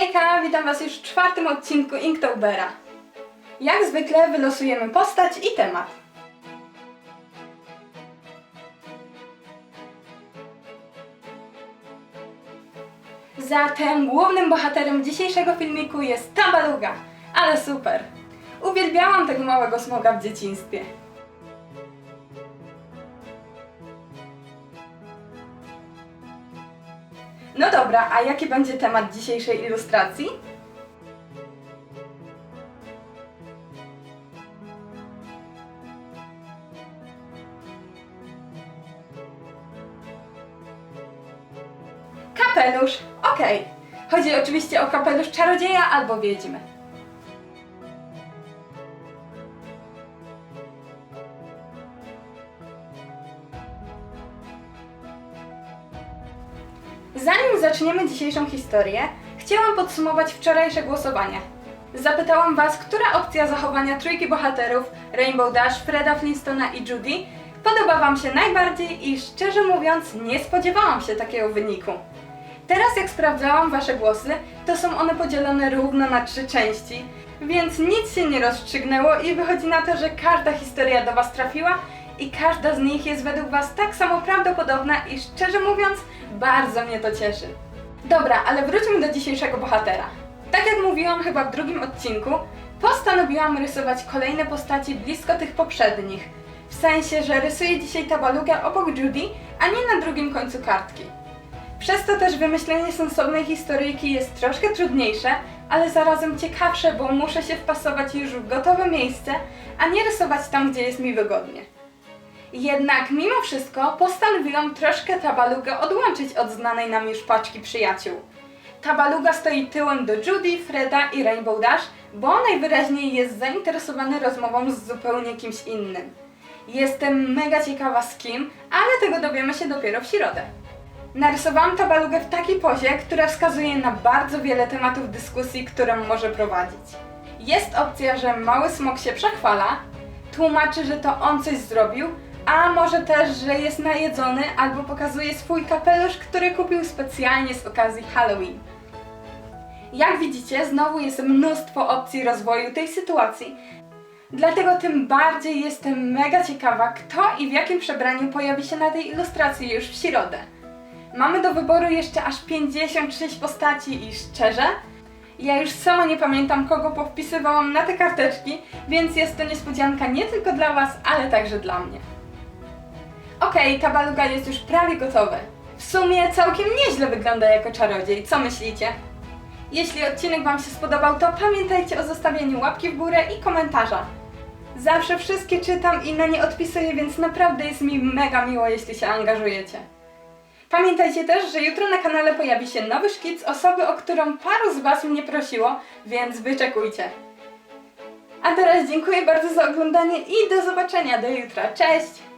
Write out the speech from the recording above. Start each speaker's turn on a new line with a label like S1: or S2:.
S1: Hejka, witam Was już w czwartym odcinku Inktobera. Jak zwykle wylosujemy postać i temat. Zatem głównym bohaterem dzisiejszego filmiku jest Tabaluga. Ale super! Uwielbiałam tego małego smoga w dzieciństwie. No dobra, a jaki będzie temat dzisiejszej ilustracji? Kapelusz, okej. Chodzi oczywiście o kapelusz czarodzieja albo wiedźmy. Zanim zaczniemy dzisiejszą historię, chciałam podsumować wczorajsze głosowanie. Zapytałam Was, która opcja zachowania trójki bohaterów Rainbow Dash, Freda Flintstona i Judy podoba Wam się najbardziej i szczerze mówiąc nie spodziewałam się takiego wyniku. Teraz jak sprawdzałam Wasze głosy, to są one podzielone równo na trzy części, więc nic się nie rozstrzygnęło i wychodzi na to, że każda historia do Was trafiła i każda z nich jest według Was tak samo prawdopodobna i szczerze mówiąc, bardzo mnie to cieszy. Dobra, ale wróćmy do dzisiejszego bohatera. Tak jak mówiłam chyba w drugim odcinku, postanowiłam rysować kolejne postaci blisko tych poprzednich. W sensie, że rysuję dzisiaj tabalugę obok Judy, a nie na drugim końcu kartki. Przez to też wymyślenie sensownej historyjki jest troszkę trudniejsze, ale zarazem ciekawsze, bo muszę się wpasować już w gotowe miejsce, a nie rysować tam, gdzie jest mi wygodnie. Jednak mimo wszystko postanowiłam troszkę Tabalugę odłączyć od znanej nam już paczki przyjaciół. Tabaluga stoi tyłem do Judy, Freda i Rainbow Dash, bo najwyraźniej jest zainteresowany rozmową z zupełnie kimś innym. Jestem mega ciekawa z kim, ale tego dowiemy się dopiero w środę. Narysowałam tabalugę w takiej pozie, która wskazuje na bardzo wiele tematów dyskusji, którą może prowadzić. Jest opcja, że mały smok się przechwala, tłumaczy, że to on coś zrobił, a może też, że jest najedzony albo pokazuje swój kapelusz, który kupił specjalnie z okazji Halloween. Jak widzicie, znowu jest mnóstwo opcji rozwoju tej sytuacji, dlatego tym bardziej jestem mega ciekawa, kto i w jakim przebraniu pojawi się na tej ilustracji już w środę. Mamy do wyboru jeszcze aż 56 postaci i szczerze, ja już sama nie pamiętam kogo powpisywałam na te karteczki, więc jest to niespodzianka nie tylko dla Was, ale także dla mnie. Okej, ta baluga jest już prawie gotowy. W sumie całkiem nieźle wygląda jako czarodziej, co myślicie? Jeśli odcinek Wam się spodobał, to pamiętajcie o zostawieniu łapki w górę i komentarza. Zawsze wszystkie czytam i na nie odpisuję, więc naprawdę jest mi mega miło, jeśli się angażujecie. Pamiętajcie też, że jutro na kanale pojawi się nowy szkic osoby, o którą paru z Was mnie prosiło, więc wyczekujcie. A teraz dziękuję bardzo za oglądanie i do zobaczenia do jutra. Cześć!